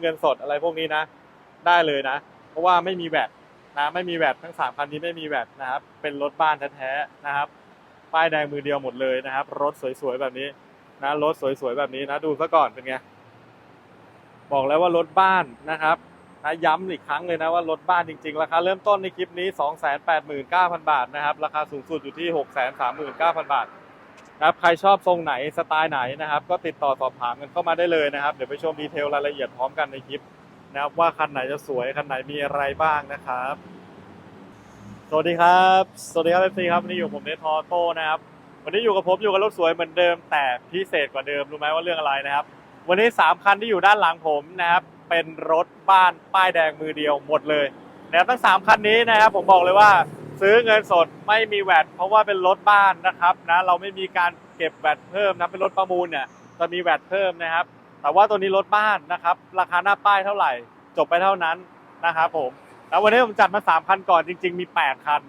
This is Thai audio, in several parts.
เงินสดอะไรพวกนี้นะ ได้เลยนะ เพราะว่าไม่มีแวดนะไม่มีแวดทั้งสามคันนี้ไม่มีแวดนะครับ เป็นรถบ้านแท้ๆนะครับ ป้ายแดงมือเดียวหมดเลยนะครับ รถสวยๆแบบนี้นะรถสวยๆแบบนี้นะดูซะก่อนเป็นไงบอกแล้วว่ารถบ้านนะครับนะย้ำอีกครั้งเลยนะว่ารถบ้านจริงๆ ราคาเริ่มต้นในคลิปนี้ 289,000 บาทนะครับ ราคาสูงสุดอยู่ที่ 639,000 บาทนะ ครับใครชอบทรงไหนสไตล์ไหนนะครับ ก็ติดต่อสอบถามกันเข้ามาได้เลยนะครับ เดี๋ยวไปชมดีเทลรายละเอียดพร้อมกันในคลิปนะครับว่าคันไหนจะสวยคันไหนมีอะไรบ้างนะครับ สวัสดีครับ สวัสดีครับเอฟซีครับวันนี้อยู่ผมเนทอโต้นะครับ วันนี้อยู่กับผมอยู่กับรถสวยเหมือนเดิม แต่พิเศษกว่าเดิมรู้ไหมว่าเรื่องอะไรนะครับ วันนี้สามคันที่อยู่ด้านหลังผมนะครับเป็นรถบ้านป้ายแดงมือเดียวหมดเลยนะครับทั้งสามคันนี้นะครับผมบอกเลยว่า ซื้อเงินสดไม่มีแวดเพราะว่าเป็นรถบ้านนะครับนะเราไม่มีการเก็บแวดเพิ่มนะเป็นรถประมูลเนี่ยจะมีแวดเพิ่มนะครับ แต่ว่าตัวนี้รถบ้านนะครับ ราคาหน้าป้ายเท่าไหร่ จบไปเท่านั้นนะครับผมแล้ววันนี้ผมจัดมาสามคันก่อนจริง ๆ มีแปดคัน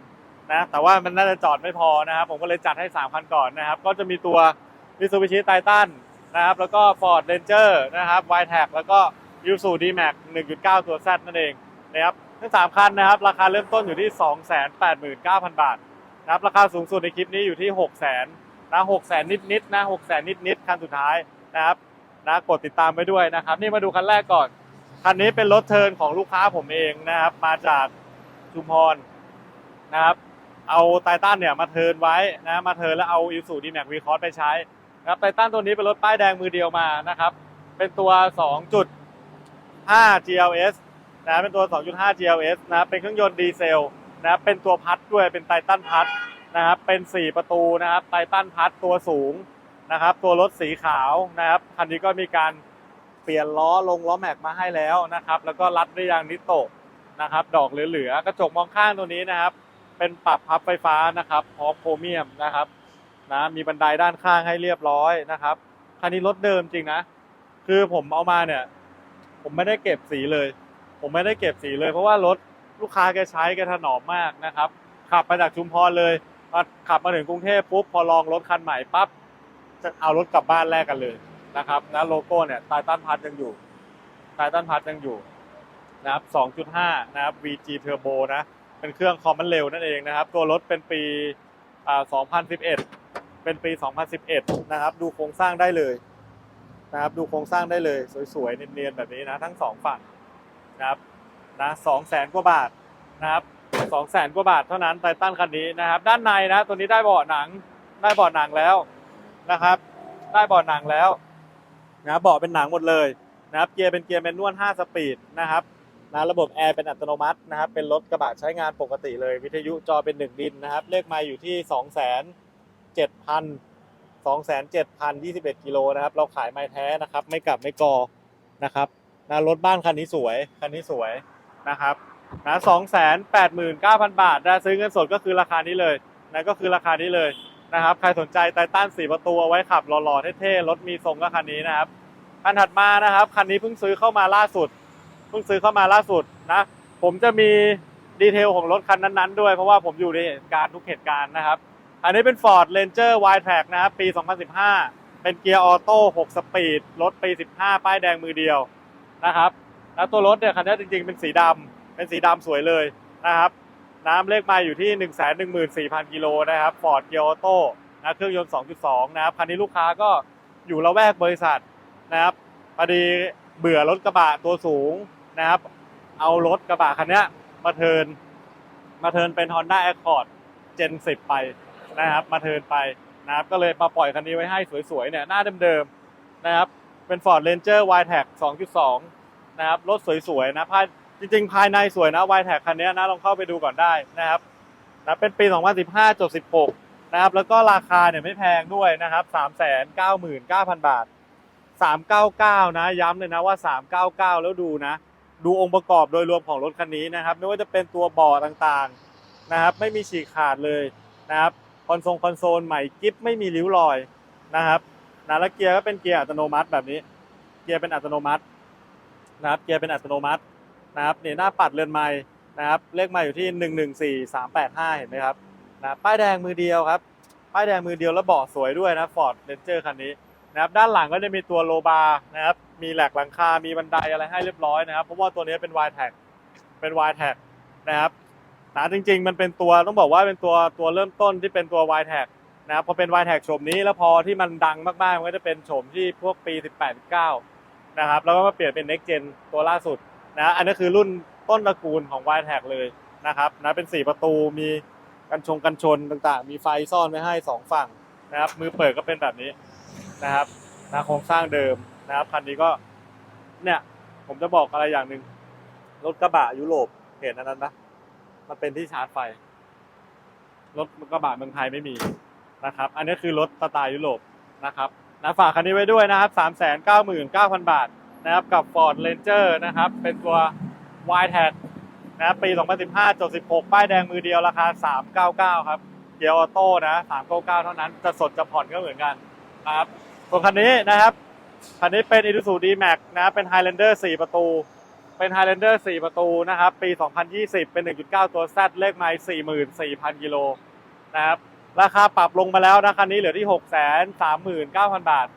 นะแต่ว่ามันน่าจะจอดไม่พอนะครับ ผมก็เลยจัดให้สามคันก่อนนะครับ ก็จะมีตัว Mitsubishi Titan นะครับแล้วก็ Ford Ranger นะครับ y t a g แล้วก็ Isuzu D-Max 1.9 ตัว Z นั่นเองนะครับ ทั้งสามคันนะครับ ราคาเริ่มต้นอยู่ที่ 289,000 บาทนะครับราคาสูงสุดในคลิปนี้อยู่ที่ 600,000นะ6 0 0 0 0นิดๆนะ600,000นิดๆคันสุดท้ายนะครับนะกดติดตามไปด้วยนะครับ นี่มาดูคันแรกก่อน คันนี้เป็นรถเทิร์นของลูกค้าผมเองนะครับ มาจากชุมพรนะครับ เอาไททันเนี่ยมาเทิร์นไว้นะมาเทิร์นแล้วเอาอิสุดีแม็กวีคอร์สไปใช้นะครับไททันตัวนี้เป็นรถป้ายแดงมือเดียวมานะครับ เป็นตัว 2.5 GLS นะเป็นตัว 2.5 GLS นะเป็นเครื่องยนต์ดีเซลนะเป็นตัวพัดด้วยเป็นไททันพัดนะครับเป็น 4 ประตูนะครับไททันพัดตัวสูงนะครับ ตัวรถสีขาวนะครับคันนี้ก็มีการเปลี่ยนล้อลงล้อแม็กมาให้แล้วนะครับ แล้วก็รัดด้วยยางนิโตะนะครับ ดอกเหลือๆกระจกมองข้างตัวนี้นะครับ เป็นปรับพับไฟฟ้านะครับพร้อมโครเมียมนะครับนะมีบันไดด้านข้างให้เรียบร้อยนะครับคันนี้รถเดิมจริงนะ คือผมเอามาเนี่ย ผมไม่ได้เก็บสีเลย ผมไม่ได้เก็บสีเลย เพราะว่ารถลูกค้าแกใช้แกถนอมมากนะครับ ขับมาจากชุมพรเลยพอขับมาถึงกรุงเทพปุ๊บพอลองรถคันใหม่ปั๊บจะเอารถกลับบ้านแลกกันเลยนะครับนะโลโก้เนี่ยไททันพัทยังอยู่ไททันพัทยังอยู่นะครับ 2.5 นะครับ VG Turbo นะเป็นเครื่องคอมมันเร็วนั่นเองนะครับ ตัวรถเป็นปีอ่า2011 เป็นปี 2011 นะครับ ดูโครงสร้างได้เลยนะครับ ดูโครงสร้างได้เลย สวยๆ เนียนๆ แบบนี้นะ ทั้งสองฝั่ง นะครับนะ200,000กว่าบาทนะครับ200,000กว่าบาทเท่านั้นไททันคันนี้นะครับ ด้านในนะตัวนี้ได้เบาะหนังได้เบาะหนังแล้วนะครับ ได้เบาะหนังแล้วนะเบาะเป็นหนังหมดเลยนะครับเกียร์เป็นเกียร์แมนนวล5สปีดนะครับนะระบบแอร์เป็นอัตโนมัตินะครับเป็นรถกระบะใช้งานปกติเลย วิทยุจอเป็นหนึ่งดินนะครับ เลขไมาอยู่ที่ 2 7 0 0 0 2 7 0 0 21กิโลนะครับ เราขายไม้แท้นะครับ ไม่กลับไม่กอนะครับ นะรถบ้านคันนี้สวยคันนี้สวยนะครับนะ289,000บาทนะซื้อเงินสดก็คือราคานี้เลยนะก็คือราคานี้เลยนะครับ ใครสนใจไททันสี่ประตูเอาไว้ขับหล่อๆเท่ๆรถมีทรงก็คันนี้นะครับคันถัดมานะครับคันนี้เพิ่งซื้อเข้ามาล่าสุดเพิ่งซื้อเข้ามาล่าสุดนะผมจะมีดีเทลของรถคันนั้นๆ ด้วยเพราะว่าผมอยู่ในเหตุการณ์ทุกเหตุการณ์นะครับ อันนี้เป็น Ford Ranger y t r a c นะครับปี 2015 เป็นเกียร์ออโต้6สปีดรถปี 15 ป้ายแดงมือเดียว นะครับ แล้วตัวรถเนี่ยคันนี้จริงๆ เป็นสีดำเป็นสีดำสวยเลยนะครับ น้ำเลขมาอยู่ที่ 1 1 4 0 0 0กิโลนะครับ Ford g i o t o นะเครื่องยนต์ 2.2 นะครับคันนี้ลูกค้าก็อยู่ละแวกบริษัทนะครับพอดีเบื่อรถกระบะตัวสูงนะครับ เอารถกระบะคันนี้มาเทินมาเทินเป็น Honda Accord Gen 10 ไปนะครับ มาเทินไปนะครับ ก็เลยมาปล่อยคันนี้ไว้ให้สวยๆเนี่ยหน้าเดิมๆนะครับ เป็น Ford Ranger y t a g 2.2 นะครับ รถสวยๆนะภายจริงๆ ภายในสวยนะ y t a g คันนี้นะ ลองเข้าไปดูก่อนได้นะครับนะเป็นปี 2015จบ16 นะครับ แล้วก็ราคาเนี่ยไม่แพงด้วยนะครับ 399,000 บาท 399 นะ ย้ำเลยนะว่า 399 แล้วดูนะ ดูองค์ประกอบโดยรวมของรถคันนี้นะครับ ไม่ว่าจะเป็นตัวบาะต่างๆนะครับ ไม่มีฉีกขาดเลยนะครับ คอนโซลคอนโซลใหม่กิฟไม่มีริ้วรอยนะครับ นะแล้วเกียร์ก็เป็นเกียร์อัตโนมัติแบบนี้ เกียร์เป็นอัตโนมัตินะครับ เกียร์เป็นอัตโนมัตินะครับเนี่ยหน้าปัดเรือนไม้นะครับ เลขไมาอยู่ที่ 114385 เห็นไหมครับนะป้ายแดงมือเดียวครับ ป้ายแดงมือเดียวแล้วเบาะสวยด้วยนะ Ford Ranger คันนี้นะครับ ด้านหลังก็จะมีตัวโลบาร์นะครับ มีแหลกหลังคา มีบันไดอะไรให้เรียบร้อยนะครับ เพราะว่าตัวนี้เป็น y t a g เป็น y t a g นะครับนะจริง ๆ มันเป็นตัวต้องบอกว่าเป็นตัวตัวเริ่มต้นที่เป็นตัว y t a g นะครับพอเป็น y t a g โฉมนี้แล้วพอที่มันดังมากๆ มันก็จะเป็นโฉมที่พวกปี 18 19 นะครับ แล้วก็มาเปลี่ยนเป็น next gen ตัวล่าสุดนะอันนี้คือรุ่นต้นตระกูลของ y t a g เลยนะครับนะเป็น 4 ประตูมีกันชงกันชนต่างๆ มีไฟซ่อนไว้ให้ 2 ฝั่งนะครับ มือเปิดก็เป็นแบบนี้นะครับนะโครงสร้างเดิมนะครับคันนี้ก็เนี่ยผมจะบอกอะไรอย่างหนึ่งรถกระบะยุโรปเห็นอันนั้นนะมันเป็นที่ชาร์จไฟรถกระบะเมืองไทยไม่มี นะครับ อันนี้คือรถสไตล์ยุโรปนะครับนะฝากคันนี้ไว้ด้วยนะครับ 399,000 บาทนะครับกับ Ford Ranger นะครับ เป็นตัว y t a g นะครับปี 2015จด16 ป้ายแดงมือเดียวราคา 399 ครับเกียร์ออโต้นะ 399 เท่านั้น จะสดจะผ่อนก็เหมือนกันนะครับส่วนคันนี้นะครับ คันนี้เป็น Isuzu D-Max นะเป็น Highlander 4 ประตู เป็น Highlander 4 ประตูนะครับ ปี 2020 เป็น 1.9 ตัว Z เลขไมล์44,000 กิโลนะครับ ราคาปรับลงมาแล้วนะคันนี้เหลือที่ 639,000 บาท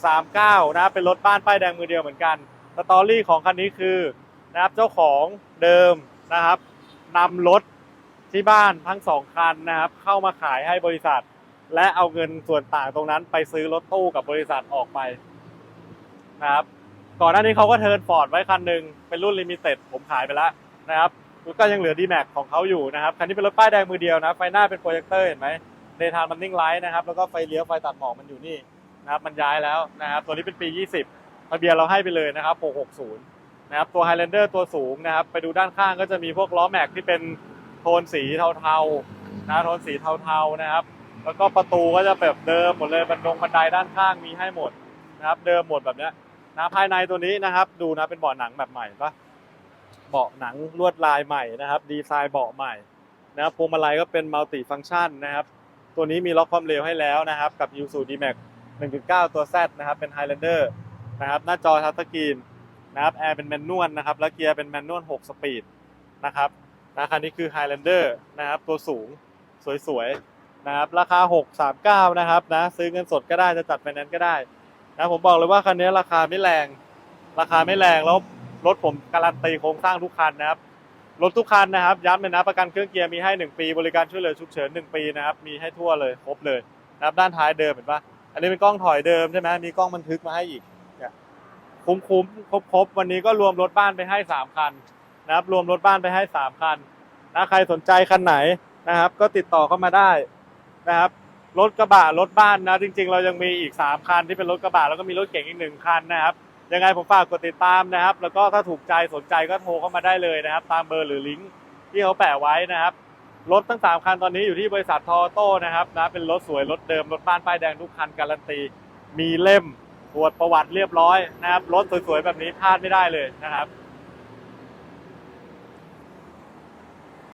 639 นะเป็นรถบ้านป้ายแดงมือเดียวเหมือนกันสตอรี่ของคันนี้คือนะครับเจ้าของเดิมนะครับนำรถที่บ้านทั้งสองคันนะครับ เข้ามาขายให้บริษัท และเอาเงินส่วนต่างตรงนั้น ไปซื้อรถตู้กับบริษัทออกไปนะครับก่อนหน้านี้เขาก็เทิร์นฟอร์ดไว้คันหนึ่งเป็นรุ่นลิมิเต็ดผมขายไปแล้วนะครับ ก็ยังเหลือ d m a x ของเขาอยู่นะครับ คันนี้เป็นรถป้ายแดงมือเดียวนะ ไฟหน้าเป็นโปรเจคเตอร์เห็นไหมเดทานมันนิ่งไลท์นะครับ แล้วก็ไฟเลี้ยวไฟตัดหมอกมันอยู่นี่นะครับ มันย้ายแล้วนะครับ ตัวนี้เป็นปี 20ทะเบียนเราให้ไปเลยนะครับ 660 นะครับ ตัว Highlander ตัวสูงนะครับ ไปดูด้านข้างก็จะมีพวกล้อแม็กที่เป็นโทนสีเทาๆนะโทนสีเทาๆนะครับ แล้วก็ประตูก็จะแบบเดิมหมดเลย บันดงบันไดด้านข้างมีให้หมดนะครับ เดิมหมดแบบเนี้ยนะภายในตัวนี้นะครับ ดูนะเป็นเบาะหนังแบบใหม่ปะ เบาะหนังลวดลายใหม่นะครับ ดีไซน์เบาะใหม่นะครับพวงมาลัยก็เป็นมัลติฟัง c t ชันนะครับ ตัวนี้มีล็อกความเร็วให้แล้วนะครับ กับ u s u D-Max 1.9 ตัว Z นะครับ เป็น Highlander นะครับ หน้าจอทัชสกรีนนะครับ แอร์เป็นแมนนวลนะครับ แล้วเกียร์เป็นแมนนวล 6 สปีดนะครับนะคันนี้คือ Highlander นะครับ ตัวสูงสวยๆนะครับ ราคา 639 นะครับนะ ซื้อเงินสดก็ได้ จะจัดไฟแนนซ์ก็ได้นะ ผมบอกเลยว่าคันนี้ราคาไม่แรง ราคาไม่แรงแล้ว รถผมการันตีโครงสร้างทุกคันนะครับ รถทุกคันนะครับย้ำเลยนะประกันเครื่องเกียร์มีให้ 1 ปี บริการช่วยเหลือฉุกเฉิน 1 ปีนะครับมีให้ทั่วเลยครบเลยนะครับด้านท้ายเดิมเห็นปะอันนี้เป็นกล้องถอยเดิมใช่ไหมมีกล้องบันทึกมาให้อีกคุ้มคุ้มครบครบวันนี้ก็รวมรถบ้านไปให้ 3 คันนะครับรวมรถบ้านไปให้ 3 คันนะใครสนใจคันไหนนะครับ ก็ติดต่อเข้ามาได้นะครับรถกระบะรถบ้านนะจริง ๆ เรายังมีอีก 3 คันที่เป็นรถกระบะแล้วก็มีรถเก๋งอีกหนึ่งคันนะครับ ยังไงผมฝากกดติดตามนะครับ แล้วก็ถ้าถูกใจสนใจก็โทรเข้ามาได้เลยนะครับ ตามเบอร์หรือลิงก์ที่เขาแปะไว้นะครับรถทั้ง 3 คันตอนนี้อยู่ที่บริษัททอโต้นะครับนะเป็นรถสวยรถเดิมรถบ้านป้ายแดงทุกคันการันตี มีเล่มตรวจประวัติเรียบร้อยนะครับรถสวยๆแบบนี้พลาดไม่ได้เลยนะครับ